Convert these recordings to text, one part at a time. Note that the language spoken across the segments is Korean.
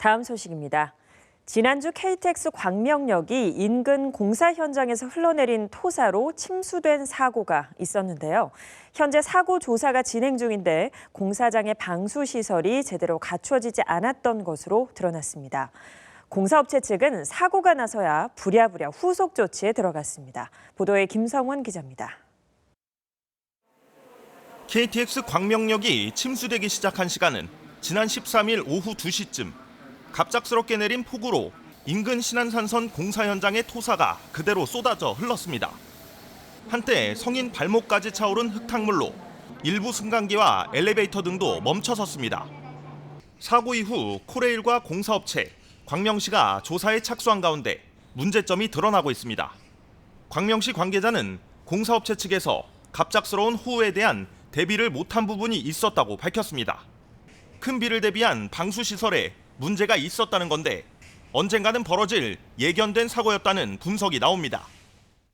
다음 소식입니다. 지난주 KTX 광명역이 인근 공사 현장에서 흘러내린 토사로 침수된 사고가 있었는데요. 현재 사고 조사가 진행 중인데 공사장의 방수 시설이 제대로 갖춰지지 않았던 것으로 드러났습니다. 공사업체 측은 사고가 나서야 부랴부랴 후속 조치에 들어갔습니다. 보도에 김성원 기자입니다. KTX 광명역이 침수되기 시작한 시간은 지난 13일 오후 2시쯤 갑작스럽게 내린 폭우로 인근 신안산선 공사 현장의 토사가 그대로 쏟아져 흘렀습니다. 한때 성인 발목까지 차오른 흙탕물로 일부 승강기와 엘리베이터 등도 멈춰섰습니다. 사고 이후 코레일과 공사업체, 광명시가 조사에 착수한 가운데 문제점이 드러나고 있습니다. 광명시 관계자는 공사업체 측에서 갑작스러운 호우에 대한 대비를 못한 부분이 있었다고 밝혔습니다. 큰 비를 대비한 방수 시설에 문제가 있었다는 건데 언젠가는 벌어질 예견된 사고였다는 분석이 나옵니다.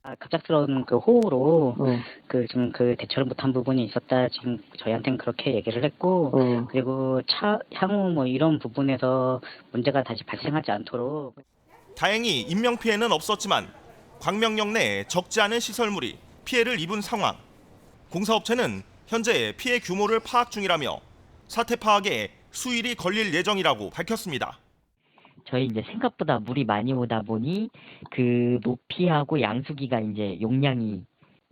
아, 갑작스러운 그 호우로 어, 그좀 그 대처를 못한 부분이 있었다 지금 저희한테는 그렇게 얘기를 했고 어. 그리고 차 향후 뭐 이런 부분에서 문제가 다시 발생하지 않도록 다행히 인명 피해는 없었지만 광명역 내 적지 않은 시설물이 피해를 입은 상황. 공사업체는 현재 피해 규모를 파악 중이라며 사태 파악에 수일이 걸릴 예정이라고 밝혔습니다. 저희 이제 생각보다 물이 많이 오다 보니 그 높이하고 양수기가 이제 용량이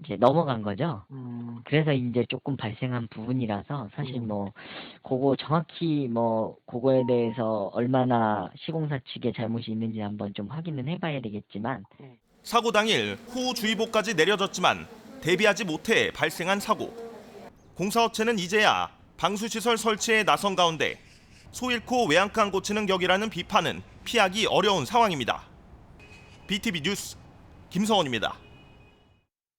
이제 넘어간 거죠. 음, 그래서 이제 조금 발생한 부분이라서 사실 뭐 그거 정확히 뭐 그거에 대해서 얼마나 시공사 측의 잘못이 있는지 한번 좀 확인은 해봐야 되겠지만 사고 당일 호우주의보까지 내려졌지만 대비하지 못해 발생한 사고. 공사업체는 이제야 방수시설 설치에 나선 가운데 소 잃고 외양간 고치는 격이라는 비판은 피하기 어려운 상황입니다. BTV 뉴스 김성원입니다.